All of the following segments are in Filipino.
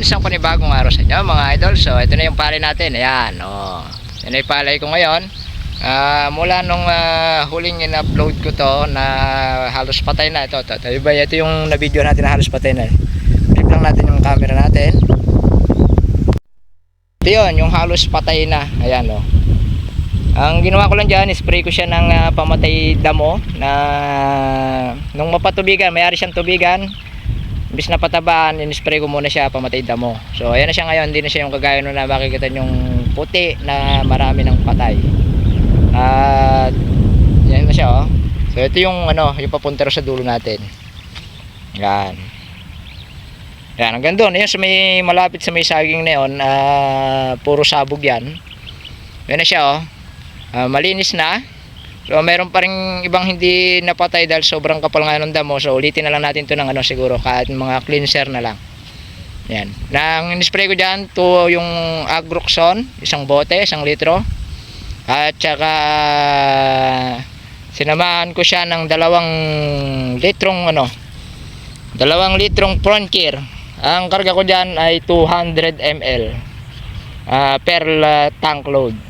isang panibagong araw sa inyo mga idol. So ito na yung palay natin. Ayan. Oh. Yan ay palay ko ngayon. Ah, mula nung ah, huling in-upload ko to na halos patay na ito. Ito, ito, iba, ito yung na-video natin na halos patay na. Flip lang natin yung camera natin. Ito yun, yung halos patay na. Ayan oh. Ang ginawa ko lang dyan, spray ko siya ng ah, pamatay damo na nung mapatubigan, mayari siyang tubigan, imbis na patabaan, in-spray ko muna siya pamatay damo. So ayan na siya ngayon, hindi na siya yung kagaya nung na yung puti na marami ng patay. At yan na siya oh. So ito yung ano, yung papuntero sa dulo natin. Yan. Yan, hanggang doon. Ayun, sa may malapit sa may saging na yun, ah, puro sabog yan. Yan na siya oh. Ah, malinis na. So meron pa rin ibang hindi napatay dahil sobrang kapal nga ng damo. So ulitin na lang natin to ng ano siguro kahit mga cleanser na lang. Yan. Nang in-spray ko dyan, to yung Agroxon, isang bote, isang litro. At saka sinamahan ko siya ng dalawang litrong ano, dalawang litrong Frontier. Ang karga ko dyan ay 200 ml ah, per ah, tank load.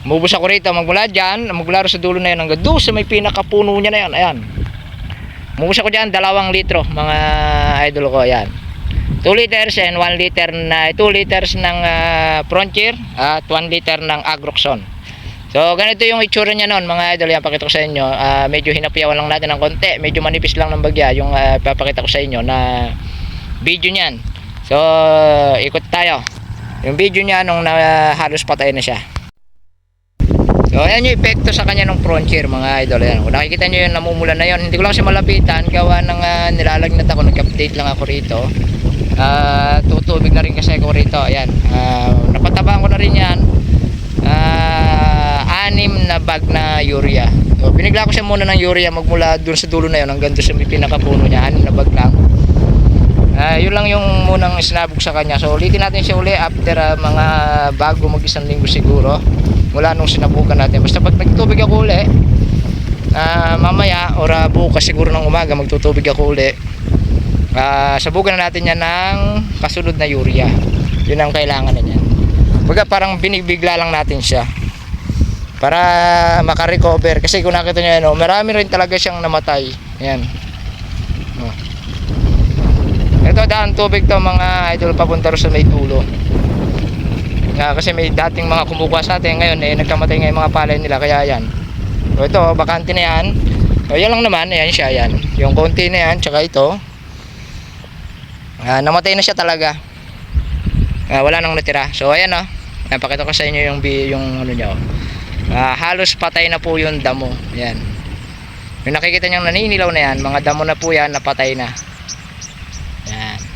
Mubos ako rito, magmula dyan, magmula sa dulo na yun, hanggang doon sa may pinakapuno niya na yan, ayan. Mubos ako dyan, dalawang litro, mga idol ko, ayan. 2 liters and 1 liter na, 2 liters ng uh, Frontier at 1 liter ng Agroxon. So, ganito yung itsura niya noon, mga idol, yan, pakita ko sa inyo. Ah, medyo hinapiyawan lang natin ng konti, medyo manipis lang ng bagya, yung ah, papakita ko sa inyo na video niyan. So, ikot tayo. Yung video niya nung na, halos patay na siya. So, ayan yung epekto sa kanya ng frontier mga idol. Ayan. Kung nakikita nyo yung namumula na yun, hindi ko lang siya malapitan. Gawa ng uh, nilalagnat ako, nag-update lang ako rito. Uh, tutubig na rin kasi ako rito. Ayan. Uh, napatabaan ko na rin yan. Uh, anim na bag na urea. So, binigla ko siya muna ng urea magmula dun sa dulo na yun hanggang dun sa may pinakapuno niya. Anim na bag lang. Ah, yun lang yung munang sinabog sa kanya. So ulitin natin siya uli after ah, mga bago mag isang linggo siguro mula nung sinabukan natin. Basta pag nagtubig ako uli, ah, mamaya or ah, bukas siguro ng umaga magtutubig ako uli. Ah, sabugan na natin yan ng kasunod na urea. Yun ang kailangan na niyan. Baga parang binibigla lang natin siya para makarecover kasi kung nakita niyo yan, oh, marami rin talaga siyang namatay. Yan. Oh. Ito daan tubig to mga idol papunta rin sa may dulo. Nga kasi may dating mga kumukuha sa atin ngayon eh nagkamatay nga yung mga palay nila kaya yan. So ito bakante na yan. So yan lang naman, ayan siya yan. Yung konti na yan tsaka ito. Ah, namatay na siya talaga. Ah, wala nang natira. So ayan oh. Napakita ko sa inyo yung yung ano niya oh. Ah, halos patay na po yung damo. Yan. Yung nakikita niyang naninilaw na yan, mga damo na po yan, napatay na. Yan.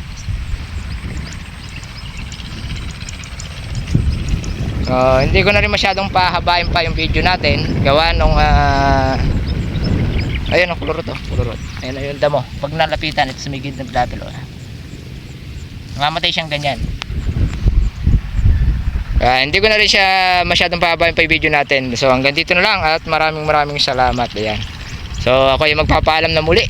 So, hindi ko na rin masyadong pahabain pa yung video natin. Gawa nung ah Ayun ang kulurot oh, kulurot. Ayun ayun damo. Pag nalapitan ito gilid ng lapel oh. Mamatay siyang ganyan. Ah, hindi ko na rin siya masyadong pahabain pa yung video natin. So hanggang dito na lang at maraming maraming salamat. Ayan. So ako yung magpapaalam na muli.